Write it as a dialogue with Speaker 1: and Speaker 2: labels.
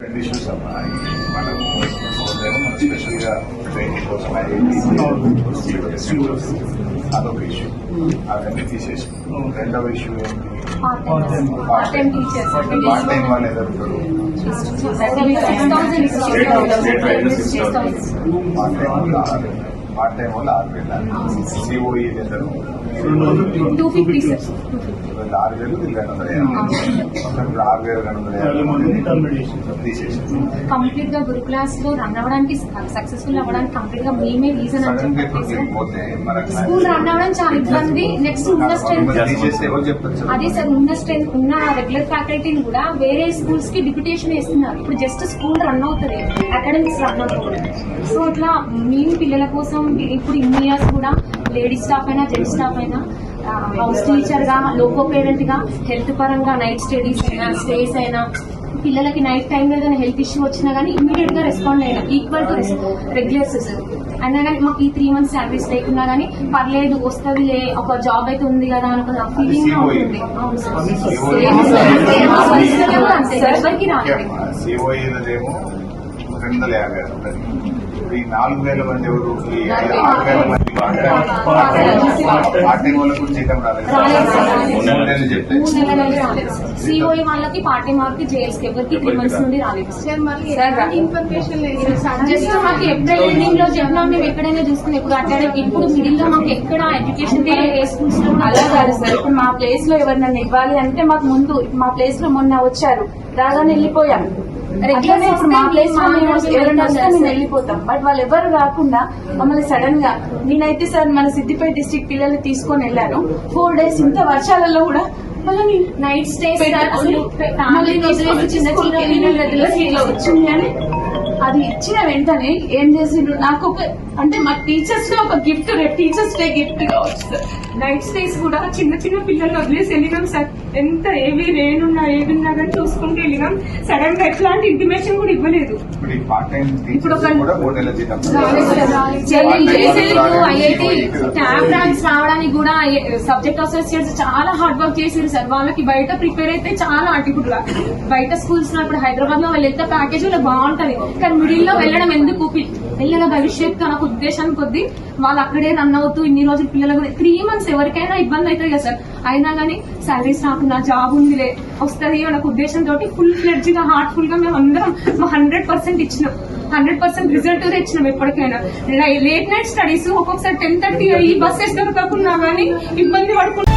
Speaker 1: రెండు ఇష్యూస్ అమ్మా మనము ఒకటేమో మనం స్పెషల్గా ట్రైనింగ్ కోసం అదొక ఇష్యూ అవన్నీ తీసేసి రెండవ ఇష్యూ ఏంటి
Speaker 2: పార్ట్ టైం
Speaker 1: వాళ్ళు ఎదురుతారు పార్ట్ టైం వాళ్ళు పార్ట్ టైం వాళ్ళు ఆరు వేల సిఓఈ ఇద్దరు
Speaker 2: టూ ఫిఫ్టీ సార్.
Speaker 1: వీళ్ళు ఆరు వేలు వీళ్ళు రెండు వందల యాభై ఇప్పుడు ఆరు వేలు రెండు వందల యాభై తీసేసి
Speaker 2: కంప్లీట్గా గురు క్లాస్లో రన్ అవ్వడానికి సక్సెస్ఫుల్ అవ్వడానికి కంప్లీట్గా మేమే రీజన్ స్కూల్ రన్ అవ్వడం చాలా ఇబ్బంది. నెక్స్ట్ ఉన్న స్ట్రెంత్ అదే సార్ ఉన్న స్ట్రెంత్ ఉన్న రెగ్యులర్ ఫ్యాకల్టీని కూడా వేరే స్కూల్స్కి డిప్యుటేషన్ వేస్తున్నారు. ఇప్పుడు జస్ట్ స్కూల్ రన్ అవుతుంది అకాడమిక్స్ రన్ అవుతుంది సో ఇట్లా మేము పిల్లల కోసం ఇప్పుడు ఇన్ని ఇయర్స్ కూడా లేడీ స్టాఫ్ అయినా జెంట్స్ స్టాఫ్ అయినా హౌస్ టీచర్గా లోకో పేరెంట్గా హెల్త్ పరంగా నైట్ స్టడీస్ అయినా స్టేస్ అయినా పిల్లలకి నైట్ టైం లో ఏదైనా హెల్త్ ఇష్యూ వచ్చినా కానీ ఇమీడియట్గా రెస్పాండ్ అయినా ఈక్వల్ టు రెగ్యులర్స్ అయినా కానీ మాకు ఈ త్రీ మంత్స్ శాలరీస్ లేకున్నా కానీ పర్లేదు వస్తుంది ఒక జాబ్ అయితే ఉంది కదా అని ఒక ఫీలింగ్ ఉంటుంది. అవును సార్. ఎవరికి రాలేదు
Speaker 1: రెండు వందల యాభై ఉంటుంది ఇప్పుడు ఈ నాలుగు వేల మంది ఎవరు? ఈ ఆరు వేల మంది. పార్టీ వాళ్ళకు జీతం రాలేదు. చెప్తే.
Speaker 2: సిఓఈ వాళ్ళకి పార్టీ మార్క్ ఎవరికి త్రీ మంత్స్ నుండి రాలేదు.
Speaker 3: ఇన్ఫర్మేషన్ లేదు?
Speaker 2: మాకు ఏప్రిల్ ఎండింగ్లో చెప్పినాం మేము ఎక్కడైనా చూసుకుని ఇప్పుడు అకాడమిక్ ఇప్పుడు మిడిల్లో మాకు ఎక్కడ ఎడ్యుకేషన్ స్కూల్స్
Speaker 4: అలా కాదు సార్. ఇప్పుడు మా ప్లేస్లో ఎవరినైనా ఇవ్వాలి అంటే మాకు ముందు మా ప్లేస్లో మొన్న వచ్చారు. రాగానే వెళ్ళిపోయాం ఇప్పుడు మా ప్లేస్లో మేము ఎవరైనా వస్తే మేము వెళ్ళిపోతాం. బట్ వాళ్ళు ఎవరు రాకుండా మమ్మల్ని సడన్గా నేనైతే సార్ మన సిద్దిపేట డిస్ట్రిక్ట్ పిల్లల్ని తీసుకొని వెళ్ళాను. ఫోర్ డేస్ ఇంత వర్షాలలో కూడా
Speaker 2: నైట్
Speaker 4: వదిలేసి చిన్న చిన్న పిల్లలు వచ్చింది అని అది ఇచ్చిన వెంటనే ఏం చేసిండ్రు? నాకు ఒక అంటే మా టీచర్స్లో ఒక గిఫ్ట్ రేపు టీచర్స్ డే గిఫ్ట్ కావచ్చు
Speaker 2: నైట్ స్టేస్ కూడా చిన్న చిన్న పిల్లల్ని వదిలేసి వెళ్ళినాం సార్. ఎంత ఏవి రేనున్నా ఏదున్నా కానీ చూసుకుంటూ వెళ్ళినాం. సడన్గా ఎట్లాంటి ఇంటిమేషన్ కూడా ఇవ్వలేదు.
Speaker 1: ఇప్పుడు
Speaker 4: ఒక-
Speaker 2: ఐఐటి ట్యాబ్ ర్యాంక్స్ రావడానికి కూడా సబ్జెక్ట్ అసోసియేట్స్ చాలా హార్డ్ వర్క్ చేసారు సార్. వాళ్ళకి బయట ప్రిపేర్ అయితే చాలా అటు ఇప్పుడు బయట స్కూల్స్లో ఇప్పుడు హైదరాబాద్లో వాళ్ళు వెళ్తే ప్యాకేజ్ బాగుంటది. కానీ మిడిల్లో వెళ్ళడం ఎందుకు? పిల్లల భవిష్యత్తు అన్న ఉద్దేశం కొద్ది వాళ్ళు అక్కడే రన్ అవుతూ ఇన్ని రోజులు పిల్లలకు త్రీ మంత్స్ ఎవరికైనా ఇబ్బంది అవుతుంది కదా సార్. అయినా కానీ సాలరీస్ రాకుండా జాబ్ ఉందిలే వస్తుంది అన్న ఉద్దేశంతో ఫుల్ ఫ్లెడ్జ్గా హార్ట్ఫుల్గా మేము అందరం హండ్రెడ్ పర్సెంట్ ఇచ్చినాం. హండ్రెడ్ పర్సెంట్ రిజల్ట్ తెచ్చినాం ఎప్పటికైనా. లేట్ నైట్ స్టడీస్ ఒక్కొక్కసారి టెన్ థర్టీ ఈ బస్సెస్ దొరకకుండా కానీ ఇబ్బంది పడుకుంటూ